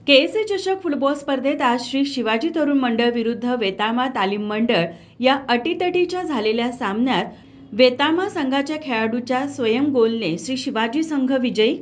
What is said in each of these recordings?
KSA चषक football स्पर्धेत आज श्री शिवाजी तरुण मंडळ विरुद्ध वेतामा तालीम मंडळ या अटीतटीच्या झालेल्या सामन्यात वेतामा संघाच्या खेळाडूच्या स्वयं गोलने श्री शिवाजी संघ विजयी.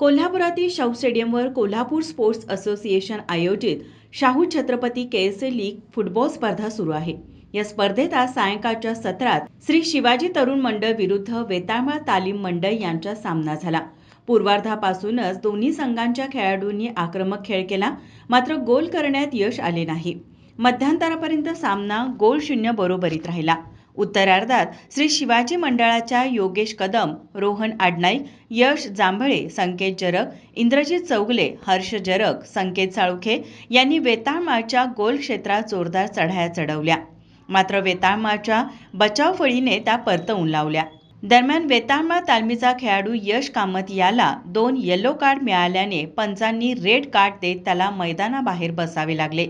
कोल्हापुरातील शाहू स्टेडियमवर कोल्हापूर स्पोर्ट्स असोसिएशन आयोजित Shahu Chhatrapati KSA league football स्पर्धा सुरू आहे. या स्पर्धेत आज सायंकाळच्या सत्रात श्री शिवाजी तरुण मंडळ विरुद्ध वेताळमाळ तालीम मंडळ यांचा सामना झाला. पूर्वार्धापासूनच दोन्ही संघांच्या खेळाडूंनी आक्रमक खेळ केला मात्र गोल करण्यात यश आले नाही. मध्यांतरापर्यंत सामना गोल शून्य बरोबरीत राहिला. उत्तरार्धात श्री शिवाजी मंडळाच्या योगेश कदम रोहन आडनाईक यश जांभळे संकेत जरग इंद्रजित चौगले हर्ष जरग संकेत साळुखे यांनी वेताळमाळच्या गोल क्षेत्रात जोरदार चढाया चढवल्या. मात्र वेताळमाच्या बचाव फळीने त्या परतवून लावल्या. दरम्यान वेताळमा तालमीचा खेळाडू यश कामत याला दोन येलो कार्ड मिळाल्याने पंचांनी रेड कार्ड देत त्याला मैदानाबाहेर बसावे लागले.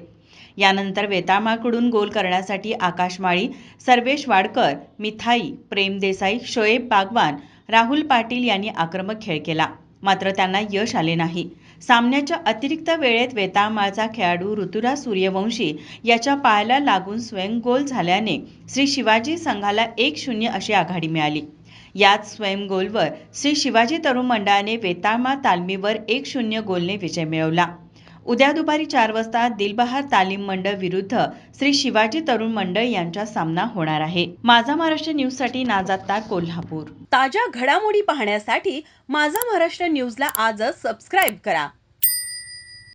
यानंतर वेताळमाकडून गोल करण्यासाठी आकाश माळी सर्वेश वाडकर मिथाई प्रेम देसाई शोएब बागवान राहुल पाटील यांनी आक्रमक खेळ केला. मात्र त्यांना यश आले नाही. सामन्याच्या अतिरिक्त वेळेत वेतामाळचा खेळाडू ऋतुराज सूर्यवंशी याच्या पायाला लागून स्वयंगोल झाल्याने श्री शिवाजी संघाला एक शून्य अशी आघाडी मिळाली. यात स्वयंगोलवर श्री शिवाजी तरुण मंडळाने वेतामा तालमीवर एक शून्य गोलने विजय मिळवला. उद्या दुपारी चार वाजता दिलबहार तालीम मंडळ विरुद्ध श्री शिवाजी तरुण मंडळ यांचा सामना होणार आहे. माझा महाराष्ट्र न्यूजसाठी नाजाता कोल्हापूर. ताज्या घडामोडी पाहण्यासाठी माझा महाराष्ट्र न्यूजला आजच सबस्क्राईब करा.